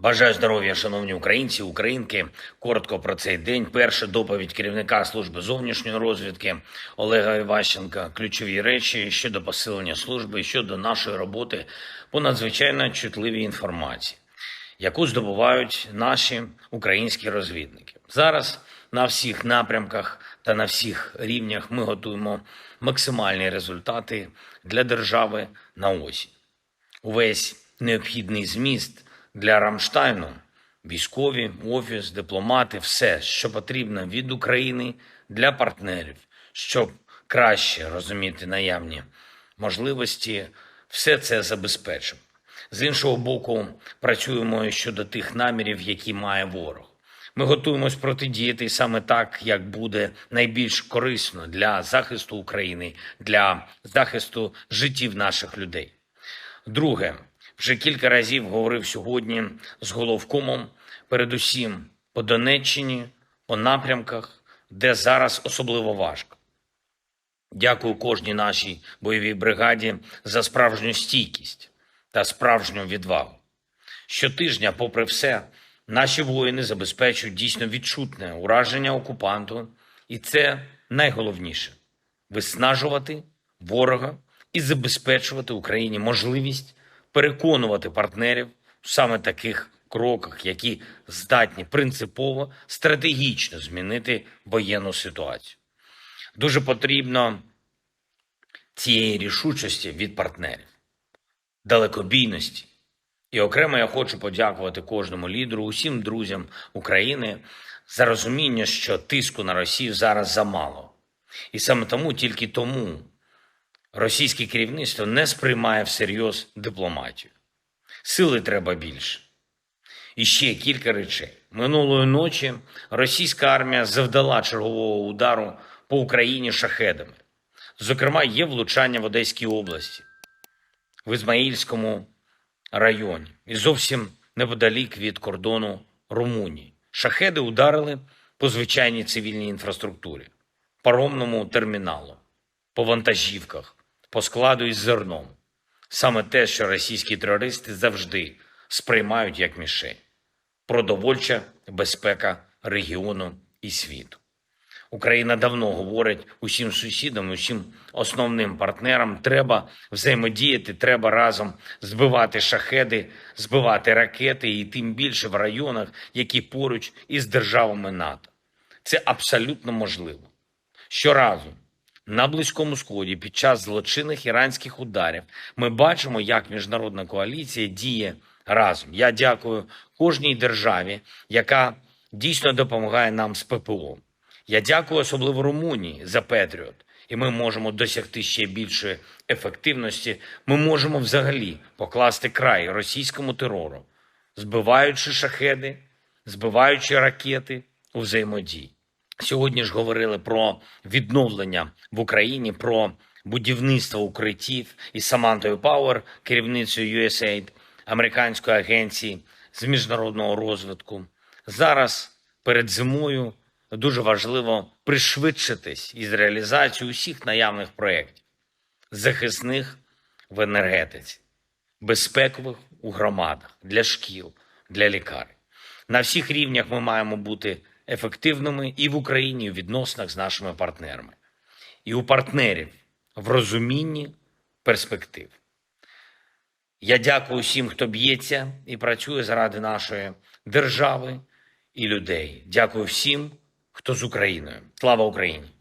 Бажаю здоров'я, шановні українці, українки. Коротко про цей день. Перша доповідь керівника служби зовнішньої розвідки Олега Іващенка. Ключові речі щодо посилення служби, щодо нашої роботи по надзвичайно чутливій інформації, яку здобувають наші українські розвідники. Зараз на всіх напрямках та на всіх рівнях ми готуємо максимальні результати для держави на осінь. Увесь необхідний зміст для Рамштайну, військові, офіс, дипломати, все, що потрібно від України для партнерів, щоб краще розуміти наявні можливості, все це забезпечимо. З іншого боку, працюємо щодо тих намірів, які має ворог. Ми готуємось протидіяти саме так, як буде найбільш корисно для захисту України, для захисту життів наших людей. Друге, вже кілька разів говорив сьогодні з головкомом, передусім по Донеччині, по напрямках, де зараз особливо важко. Дякую кожній нашій бойовій бригаді за справжню стійкість та справжню відвагу. Щотижня, попри все, наші воїни забезпечують дійсно відчутне ураження окупанту, і це найголовніше виснажувати ворога і забезпечувати Україні можливість переконувати партнерів в саме таких кроках, які здатні принципово стратегічно змінити воєнну ситуацію. Дуже потрібно цієї рішучості від партнерів, далекобійності. І окремо я хочу подякувати кожному лідеру, усім друзям України за розуміння, що тиску на Росію зараз замало. І саме тому, тільки тому, російське керівництво не сприймає всерйоз дипломатію. Сили треба більше. І ще кілька речей. Минулої ночі російська армія завдала чергового удару по Україні шахедами. Зокрема, є влучання в Одеській області, в Ізмаїльському районі і зовсім неподалік від кордону Румунії. Шахеди ударили по звичайній цивільній інфраструктурі, паромному терміналу, по вантажівках, по складу із зерном. Саме те, що російські терористи завжди сприймають як мішень. Продовольча безпека регіону і світу. Україна давно говорить усім сусідам, усім основним партнерам, треба взаємодіяти, треба разом збивати шахеди, збивати ракети, і тим більше в районах, які поруч із державами НАТО. Це абсолютно можливо. Щоразу на Близькому Сході під час злочинних іранських ударів ми бачимо, як міжнародна коаліція діє разом. Я дякую кожній державі, яка дійсно допомагає нам з ППО. Я дякую особливо Румунії за Петріот. І ми можемо досягти ще більшої ефективності. Ми можемо взагалі покласти край російському терору, збиваючи шахеди, збиваючи ракети у взаємодії. Сьогодні ж говорили про відновлення в Україні, про будівництво укриттів із Самантою Пауер, керівницею USAID, американської агенції з міжнародного розвитку. Зараз перед зимою дуже важливо пришвидшитись із реалізацією усіх наявних проєктів, захисних в енергетиці, безпекових у громадах, для шкіл, для лікарень. На всіх рівнях ми маємо бути ефективними і в Україні, і в відносинах з нашими партнерами, і у партнерів в розумінні перспектив. Я дякую всім, хто б'ється і працює заради нашої держави і людей. Дякую всім, хто з Україною. Слава Україні!